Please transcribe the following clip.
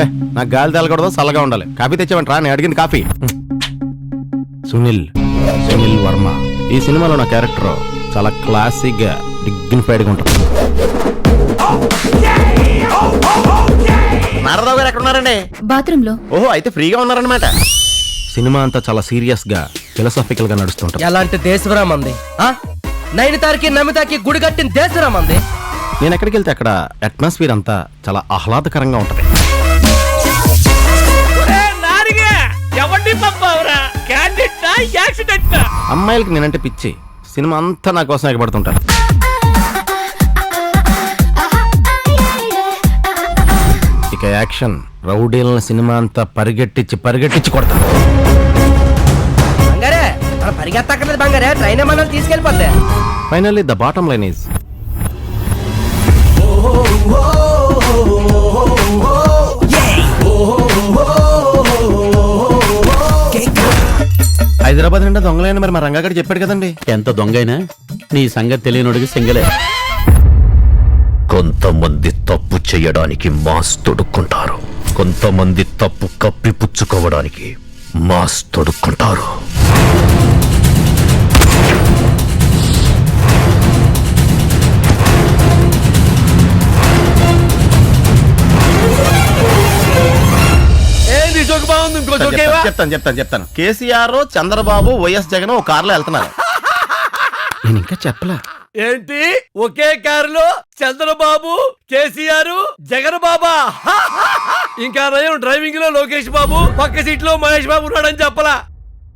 ఏ, నాకు గాలి తేలకూడదు చల్లగా ఉండాలి. కాఫీ తెచ్చావంట్రా నేను అడిగింది కాఫీ. సునీల్ సునీల్ వర్మ. ఈ సినిమాలో నా క్యారెక్టర్ చాలా క్లాసిక్గా డిగ్నిఫైడ్గా ఉంటుంది. నారదావు గారు ఎక్కడ ఉన్నారండి? బాత్రూమ్లో ఓహో అయితే ఫ్రీగా ఉన్నారనమాట సినిమా అంతా చాలా సీరియస్గా ఫిలసాఫికల్గా నడుస్తుంటుంది. ఎలాంటి దేశవరా ఆ? నైనితారికి నమితాకి గుడి కట్టిన దేశరా మంది నేను ఎక్కడికి వెళ్తే అక్కడ అట్మాస్ఫియర్ అంతా చాలా ఆహ్లాదకరంగా ఉంటది. ఎవరిని పంపావురా? Candidate accident? అమ్మాయిలకి నేనంటే పిచ్చి. సినిమా అంతా నా కోసం ఎగబడుతుంటారు యాక్షన్ రౌడీలను సినిమా అంతా పరిగెట్టించి పరిగెట్టించి కొడతాను. బంగారే మనం పరిగెత్తక్కర్లేదు బంగారే ట్రైన్ మనల్ని తీసుకెళ్ళిపోద్ది finally the bottom line is Hyderabad నిండా దొంగలైన మరి మా రంగాగడి చెప్పాడు కదండి. ఎంత దొంగైనా నీ సంగతి తెలియనుడికి సింగలే. కొంతమంది తప్పు చేయడానికి మాస్ తొడుక్కుంటారు. కొంతమంది తప్పు కప్పిపుచ్చుకోవడానికి మాస్ తొడుక్కుంటారు. చెప్తాను, చెప్తాను చెప్తాను చెప్తాను కేసీఆర్ చంద్రబాబు వైఎస్ జగన్ ఒక కారులో వెళ్తున్నారు. నేను ఇంకా చెప్పలే. ఏంటి? ఒకే కారులో చంద్రబాబు కేసీఆర్ జగన్ బాబా ఇంకా నయం డ్రైవింగ్లో లోకేష్ బాబు పక్క సీట్లో మహేష్ బాబు ఉన్నాడని చెప్పలా.